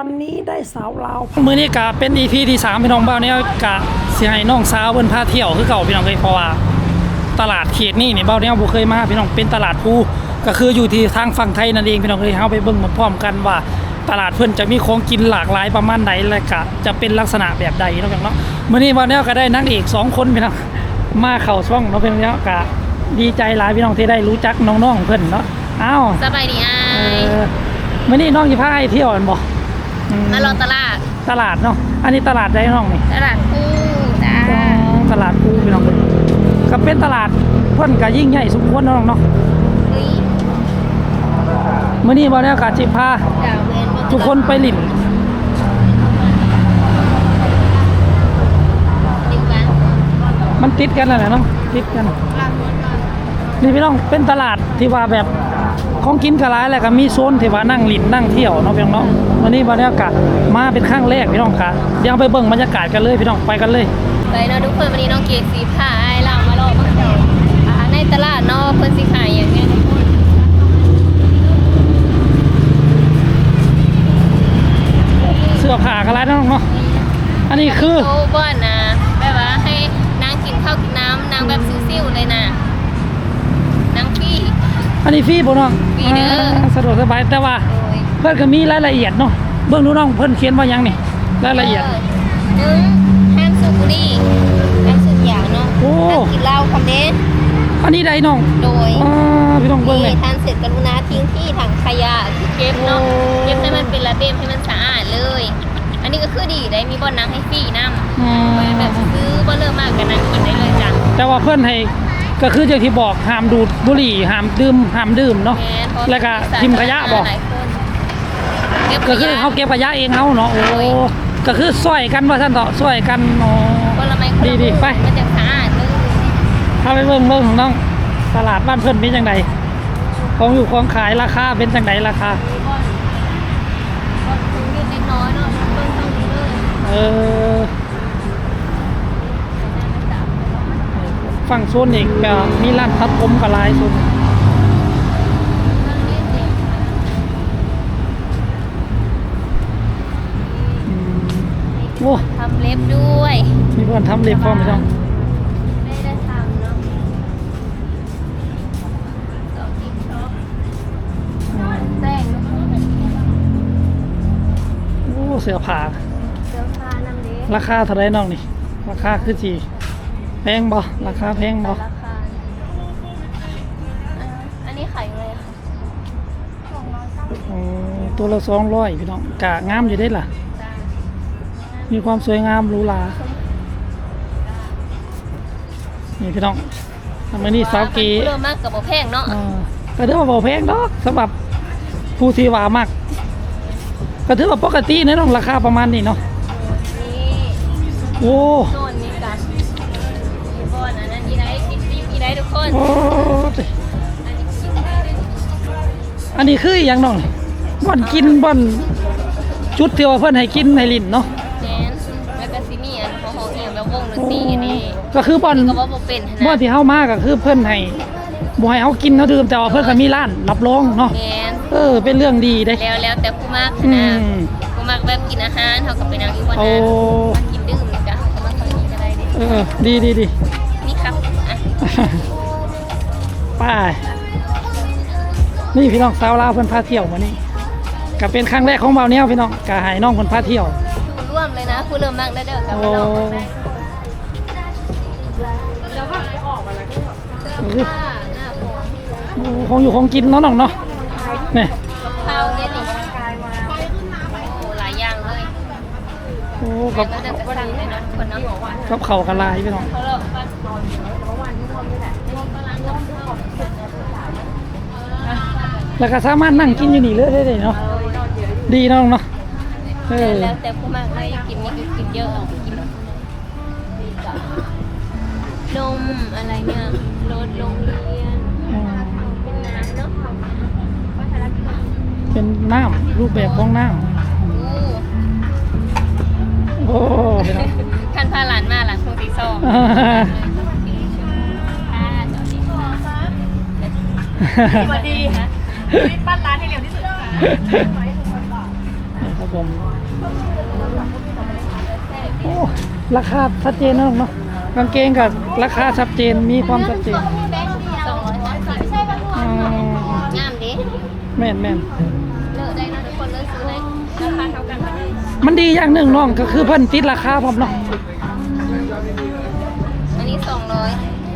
วันนี้ได้สาวลาวมือนี้กะเป็น EP ที่3พี่น้องเบ้าเนี่ยกะสิให้น้องสาวเพิ่นพาเที่ยวคือเก่าพี่น้องเลยเพราะว่าตลาดเขตนี่นี่เบ้าเนี่ยบ่เคยมาพี่น้องเป็นตลาดภูก็คืออยู่ที่ทางฝั่งไทยนั่นเองพี่น้องเลยเฮาไปเบิ่งพร้อมๆกันว่า ตลาดเพิ่นจะมีของกินหลากหลายประมาณไหนและกะจะเป็นลักษณะแบบใดเนาะพี่น้องเนาะมื้อนี้เบ้าเนี่ยก็ได้นางเอกสองคนพี่น้องมาเข้าช่องเนาะพี่น้องเนาะกะดีใจหลายพี่น้องที่ได้รู้จักน้องๆเพิ่นเนาะอ้าวสบายดีอ้าเอยอมื่อนี้น้องจะพาไปเที่ยวกันบ่อื มารอตลาด ตลาดเนาะ อันนี้ตลาดได้น้องนี่ ตลาดคู่จ้าตลาดกูพี่น้องเลยก็เป็นตลาดเพิ่นก็ยิ่งใหญ่สมควรเนาะน้องเนาะอุ้ยมื่อนี้บ่ได้กาจิพาดาวเวนทุกคนไปหลินดิวกันมันติดกันนั่นแหละเนาะติดกัน นี่พี่น้องเป็นตลาดที่ว่าแบบ ของกินกระไรแล้วก็มีโซนที่ว่านั่งหลินนั่งเที่ยวเนาะพี่น้องเนาะวันนี้บรรยากาศมาเป็นครั้งแรกพี่น้องค่ะเดี๋ยวไปเบิ่งบรรยากาศกันเลยพี่น้องไปกันเลยไปเนาะทุกคนวันนี้น้องเกดสีผ้าไอ้เรามารอมาเที่ยวอ่าในตลาดเนาะเพิ่นสิขายอย่างเงี้ยทุกคนเสื้อผ้ากันไรน้องเนาะอันนี้คือโต๊ะบ้านนะ อันนี้ฟรีบ่น้องฟรีเด้ออ่าสะดวกสบายแต่ว่า โอ้ยเพิ่นก็มีรายละเอียดเนาะเบิ่งดูน้องเพิ่นเขียนว่าหยังนี่รายละเอียด หนึ่งห้ามสูบบุหรี่ห้ามสูบยาเนาะโอ้ ห้ามกินเหล้าคำเน้นอันนี้ใดน้องโดยอ่าพี่น้องเบิ่งเลยทานเสร็จกรุณาทิ้งที่ถังขยะที่เก็บเนาะโอ้เก็บให้มันเป็นระเบียบให้มันสะอาดเลย อันนี้ก็คือดีได้มีบ่อนนั่งให้ฟรีน้ำอืมไว้แบบซื้อบ่เริ่มมากกันนั่งกินได้เลยจ้ะแต่ว่าเพิ่นให้ ก็คืออย่างที่บอกห้ามดูดบุหรี่ห้ามดื่มห้ามดื่มเนาะแม่นเพราะแล้วก็ทิมขยะบ่หลายคนเก็บขก็คือยะเขาเก็บขยะเองเฮาเนาะโอ้โอ้ยก็คือช่วยกันว่าซั่นเถาะช่วยกันเนาะคนละไม้คนละดีๆไปมันจะสะอาดเลยถ้าไปเบิ่งเบิ่งของน้องตลาดบ้านเพิ่นเป็นจังไดของอยู่ของขายราคาเป็นจังไดราคามีบ่อนบ่อนซื้อนิดเล็กน้อยเนาะเบิ่งเท่านี้เลยเอ ฝั่งโซนอีกก็มีร้านทัดผมกับลายโซนอืมโอ้ทำเล็บด้วย มีเพื่อนทำเล็บพร้อมไหมน้องไม่ได้ทำเนาะสอบติ๊กต็อกแต่งโอ้เสื้อผ้าเสื้อผ้านำเล็บราคาเท่าไรน้องนี่ ราคาคือจีแพงบ่ราคาแพงบ่ราคาอ่าอันนี้ขายยังไงคะสองร้อยเก้าสิบโอ้ตัวละสองร้อยพี่น้องกะงามอยู่ได้ล่ะจ้ามีความสวยงามหรูหรานี่พี่น้องทำไมนี่สาวกีเริ่มมากกับบ่แพงเนาะอ่าก็ถือว่าบ่แพงดอกสำหรับผู้ที่ว่ามากก็ถือว่าปกตินะน้องราคาประมาณนี้เนาะนี่โอ้ ได้ทุกคน โอ้ยอันนี้คิดได้ด้วยอันนี้คืออหย่างน้องบ่อนกินบ่อนจุดที่ว่าเพิ่นให้กินให้ลิ้นเนาะแดนแล้วก็ซิมีอันของของเอียงแบบวงดนตรีอันนี้ก็คือบ่อนก็ว่าบ่เป็นหั้นบ่อนนะที่เฮามาก็คือเพิ่นให้บ่ให้เฮากินเฮาดื่มแต่ว่าเพิ่นก็มีร้านรับรองเนาะแดนเออ เป็นเรื่องดีเด้ แล้วแล้วแต่ผู้มากอืนะมผู้มากแบบกินอาหารเขาก็ไปนั่งอยู่วันโอ้นั้นมากินดื่มนี่จ้ะเขามาทางนี้ก็ได้เด้เออดีดีดีนี่ครับอะไป้ายนี่พี่น้องสาวลาวเพิ่นพาเที่ยวมานี่ก็เป็นครั้งแรกของเบาแนวพี่น้องก็ให้น้องเพิ่นพาเที่ยวผู้ร่วมเลยนะผู้เริ่มมากได้เด้อกับโอ้น้องคือค่ะหน้าผมโอ้คงอยู่คงกินเนาะน้องเนาะนี่ข้าวเนี่ยนี่โอ้หลายอย่างเลยโอ้แล้กัวบก็จะกระสั่งเลยเนาะทุกคนเนาะกับเข่าวกันลายพี่น้อง เขาเลิกบ้านนอนอยู่วันนี้วันนี้แหละนี่ก็ร้านนมข้าว แล้วก็สามารถนั่งกินอยู่นี่เลยได้เลยเนาะดีเนาะน้องเนาะเออแล้วแต่ผู้มากเลยกินนี่คือกินเยอะเอากินนมอะไรเนี่ยรถโรงเรียนอืมเป็นน้ำเนาะเป็นน้ำรูปแบบของน้อู้ำโอ้พี่น้องคันพาหลานมาหลานคงสีส้มอ่าค่ะสวัสดีค่ะสวัสดี รีบปั้นร้านให้เร็วที่สุดค่ะนี่ครับครับผมโอ้ราคาชัดเจนนะเนาะกางเกงกับราคาชัดเจนมีความชัดเจนสองร้อยสามสิบงามดิแม่นแม่นเลิกได้นะทุกคนเลิกซื้อได้ราคาเท่ากันมันดีอย่างหนึ่งน้องก็คือเพิ่นติดราคาพร้อมเนาะอันนี้สองร้อย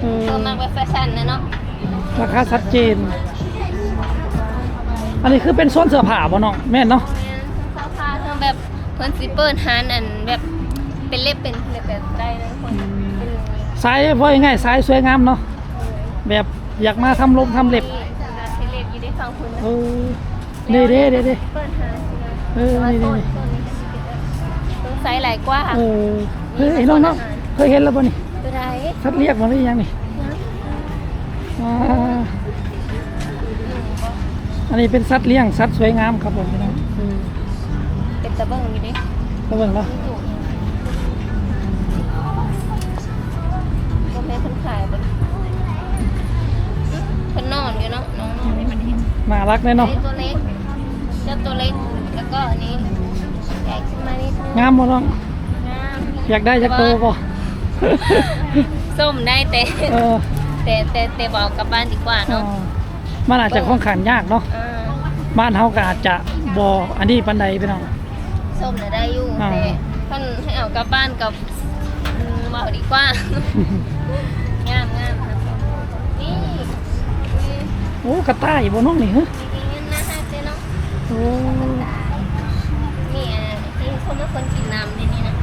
เออเพิ่มมากไปแฟชั่นนะเนาะราคาชัดเจน อันนี้คือเป็นโซนเสื้อผ้าบ่น้องแม่นเนาะแม่นเสื้อผ้าทั้งแบบเพิ่นซิเปิลฮานอันแบบเป็นเล็บเป็นเล็บแบบได้เลยทุกคนเป็นสายว่าง่ายๆสายสวยงามเนาะแบบอยากมาทำลมทำเล็บเป็นเล็บอยู่ได้ฟังคุณเออเด้เด้เด้เด้เปิดฮานเออว่านี่โซนี่นโซนนี้ก็สิเป็นต้องไซส์หลายกว่าเออเฮ้ยน้องน้องเคยเห็นแล้วป่ะนี่ตัวใดสัตว์เรียกมาหรือยังนี่อ่าอั นนี้เป็นสัตว์เลี้ยงสัตว์สวยงามครับผมพี่น้องเออเป็นตะเบิ่งอยู่ดิระเบิงเนาะที่อยู่ก็แม่เพิ่นขายบ่เพิ่นนอนอยู่เนาะน้องนอนในประเทศน่ารักเลยอันเนาะนี้ตัวเล็กเจ้าตัวเล็กแล้วก็อันนี้ใหญ่ขึ้นมานิดนึงงามบ่น้องงามอยากได้จักโตป่ะส้มได้แต่เออแต่แต่แต่บอกกลับบ้านดีกว่าอ่าเนาะ มันอาจจะค่อนข้างยากเนาะอ่าบ้านเฮาก็อาจจะบ่อันนี้ปานใดพี่น้อง ส้มน่ะได้อยู่อ่า แต่เพิ่นให้เอากลับบ้านกับอืมเบาดีกว่า งามงามครับนี่นี่โอ้กระต่ายบ่น้องนี่ฮะมีเงินนะฮะเจ๊เนาะโอ้นี่อะที่คนไม่คนกินน้ำในนี่นะ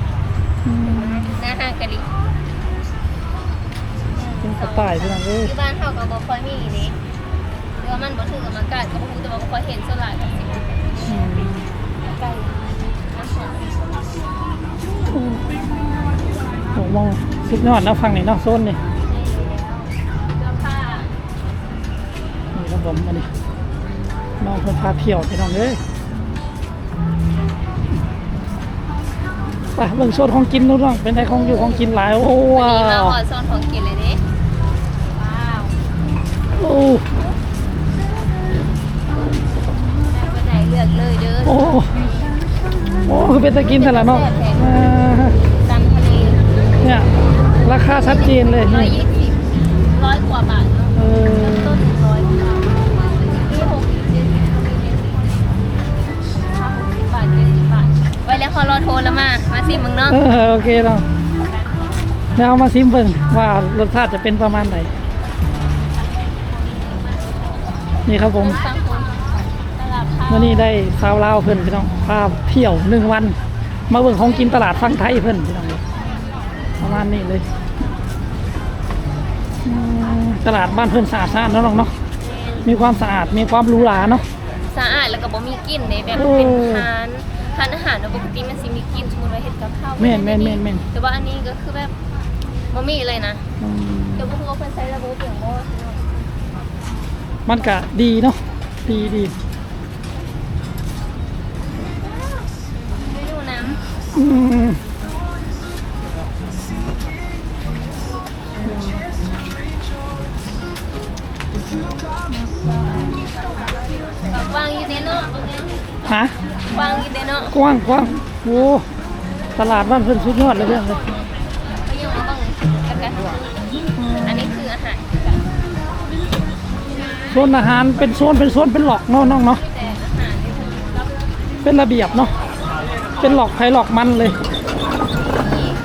อืมหน้าห้างกะลิเป็นกระต่ายพี่น้องเอ้ยที่บ้านเขาก็บ่ค่อยมีนี่หรือ ว่ามันบ่ถึงกับอากาศก็บ่รู้แต่ว่าบ่ค่อยเห็นส่วนหลายก็สิอืมไก่น้ำหอมโอ้มองสุดยอดนะฟังนี่เนาะโซนนี่เสื้อผ้านี่ครับผมอันนี้น้องเพิ่นพาเที่ยวพี่น้องเอ้ยไปเบิ่งโซนของกินดูน้องเป็นไงของอยู่ของกินหลายโอ้วันว้านี้มาวขอโซนของกินเลยดิว้าว โอ้ เป็นตะกินแต่ละเนาะอ่าตำทะเลเนี่ยราคาชัดเจนเลยร้อยนี่ยี่สิบร้อยกว่าบาทเนาะเออต้นร้อยกว่าบาทที่หกสิบเจ็ดสิบมีเจ็ดสิบห้าหกสิบบาทเจ็ดสิบบาทไว้แล้วพอรอโทรแล้วมา มาสิมึงเนาะเออโอเคเนาะแล้วเอามาซิมเบิ่งว่ารสชาติจะเป็นประมาณไหนนี่ครับผม ฟังคุณตลาดข้าววันนี้ได้สาวลาวเพิ่นพี่น้องพาเที่ยวหนึ่งวัน มาเบิ่งของกินตลาดฟังไทยเพิ่นพี่น้องประมาณนี้เลยอืมตลาดบ้านเพิ่นสะอาดสะอาดเนาะน้องเนาะมีความสะอาดมีความหรูหราเนาะสะอาดแล้วก็บ่มีกลิ่นเลยแบบโอ้เป็นทานทานอาหารเนอะปกติมันสิมีกลิ่นสมมุติว่าเฮ็ดกับข้าวแม่นแม่นแม่นแม่นแต่ว่าอันนี้ก็คือแบบบ่มีเลยนะอืมเดี๋ยวบ่ฮู้ว่าเพิ่นใช้ระบบเปลี่ยนบ่ใช่เนาะมันก็ดีเนาะดีดี วางอยู่ในเนาะฮะวางอยู่ในเนาะกว้างกว้างโอ้ตลาดบ้านเพิ่นสุดยอดเลยเรื่องเลยไปอยู่ในบ้างกันกันอันนี้คืออาหารคือกันโซนอาหารเป็นโซนเป็นโซนเป็นหลอกเนาะน้องเนาะแต่อาหารนี่คือรับเป็นระเบียบเนาะ เป็นหลอกไผ่หลอกมันเลย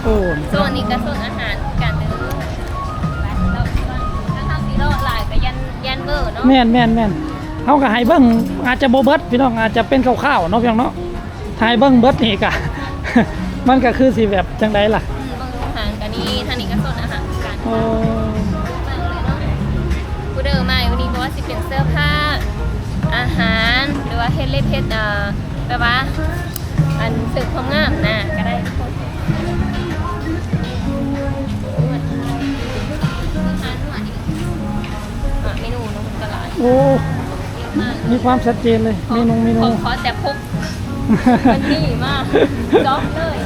โอ้โซนนี้ก็โซนอาหารกันเด้อแล้วถ้าทางซีโร่หลายก็ยันยันเบอร์เนาะแม่นแม่นแม่นเขาก็ให้เบิ้งอาจจะโบเบิร์ตพี่น้องอาจจะเป็นข้าวๆเนาะพี่น้องเนาะถ้าให้เบิ้งเบิร์ตนี่กะมันก็คือสีแบบจังไดล่ะอืมบางอาหารกันนี่ท่างนี้ก็โซนอาหารกันโอ้มากเลยเนาะกูเดินมาวันนี้เพราะว่าสิเป็นเสื้อผ้าอาหารหรือว่าเฮ็ดเล็บเฮ็ดเอ่อแบบว่า อันสึกความงามนะก็ได้ทุกคนนวดอาหารนวดอีกอะเมนูนมตลาดโอ้ เยอะมากมีความชัดเจนเลย เมนูเมนูขอแต่พกมันนี่มากจ๊อบเลย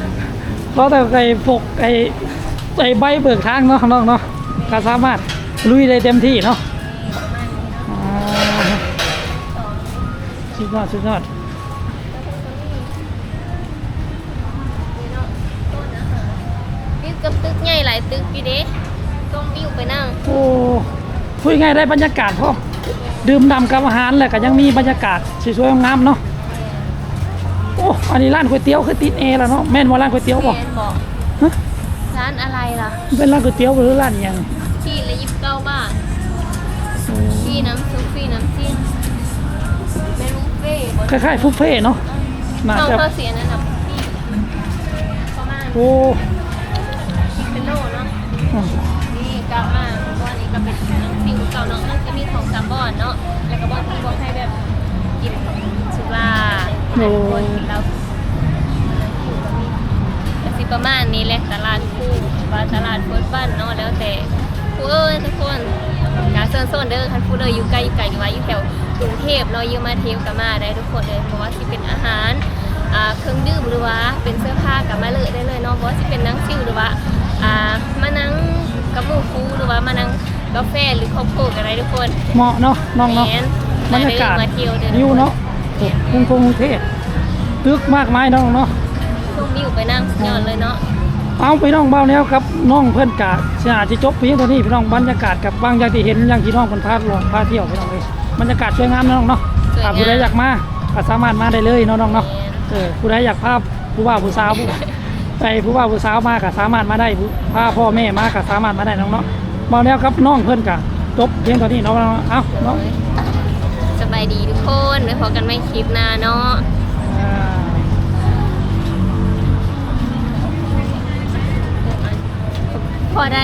เพราะแต่ไอ้พวกไอ้ไอ้ใบเบิกทางเนาะน้องเนาะก็สามารถลุยได้เต็มที่เนาะอ่าสุดยอดสุดยอด หลายตึกพี่เด้ต้องวิวไปนั่งโอ้พูดง่ายๆได้บรรยากาศพร้อมดื่มด่ำกับอาหารแหละก็ยังมีบรรยากาศสวยๆงามๆเนาะโอ้อันนี้ร้านก๋วยเตี๋ยวคือติดเอแล้วเนาะแม่นว่าร้านก๋วยเตี๋ยวบ่แมนบอกฮะร้านอะไรล่ะ เป็นร้านก๋วยเตี๋ยวหรือร้านหยังที่ละยิบเก้าบาทฟรีน้ำซุปฟรีน้ำจิ้มเมนูเฟ่บนคล้ายๆบุฟเฟ่ต์เนาะน่าช่องจะข้าวเสียนั่นน่ะพี่ประมาณ โอ้คิดเป็ นโลเนาะนี่กลับมาเพราะว่านี่ก็เป็นน้ำซิวเก่าเนาะมันจะมีของสามบ่อนเนาะแล้วก็บ่อนที่บอกให้แบบกินสุราคนเรายู่ก็มีก็สิประมาณนี้แหละตลาดคู่ว่าตลาดเฟิร์สบ้านเนาะแล้วแต่ผู้เอ้ยทุกคนกาเซิร์นโซนเด้อคันผู้เด้ออยู่ใกล้อยู่ไกลอยู่ว่าอยู่แถวกรุงเทพเนาะอยืมมาเที่ยวก็มาได้ทุกคนเลยเพราะว่าสิเป็นอาหารเครื่องดื่มหรือว่าเป็นเสื้อผ้ากับมาเลยได้เลยเนาะเพราะว่าสิเป็นนังชิวหรือว่า อ่ามานั่งกับหมู่คูหรือว่ามานั่งกาแฟหรือครอบครัวกันได้ทุกคนเหมาะเนาะน้องเนาะแม่นบรรยากาศมาเที่ยวเด้อวิวเนาะโอ้กรุงกรุงเทพตึกมากมายเนาะเนาะชมวิวไปนั่งสุดยอดเลยเนาะเอาไปน้องเบาแล้วครับน้องเพื่อนกะสิอาจจะจบเพียงเท่านี้พี่น้องบรรยากาศกับบางอย่างที่เห็นอย่างที่น้องคนพาลวงพาเที่ยวพี่น้องเลยบรรยากาศสวยงามนะน้องเนาะถ้าผู้ใดอยากมาก็สามารถมาได้เลยเนาะน้องเนาะเออผู้ใดอยากพาผู้บ่าวผู้สาวผู้ ไปผู้บ่าวผู้สาวมาก็สามารถมาได้ผู้พาพ่อแม่มาก็สามารถมาได้น้องเนาะเบาแล้วครับน้องเพื่อนกะจบเพียงเท่านี้เนาะเอาเนาะสบายดีทุกคนไว้พบกันใหม่คลิปหน้าเนาะอ่าพอได้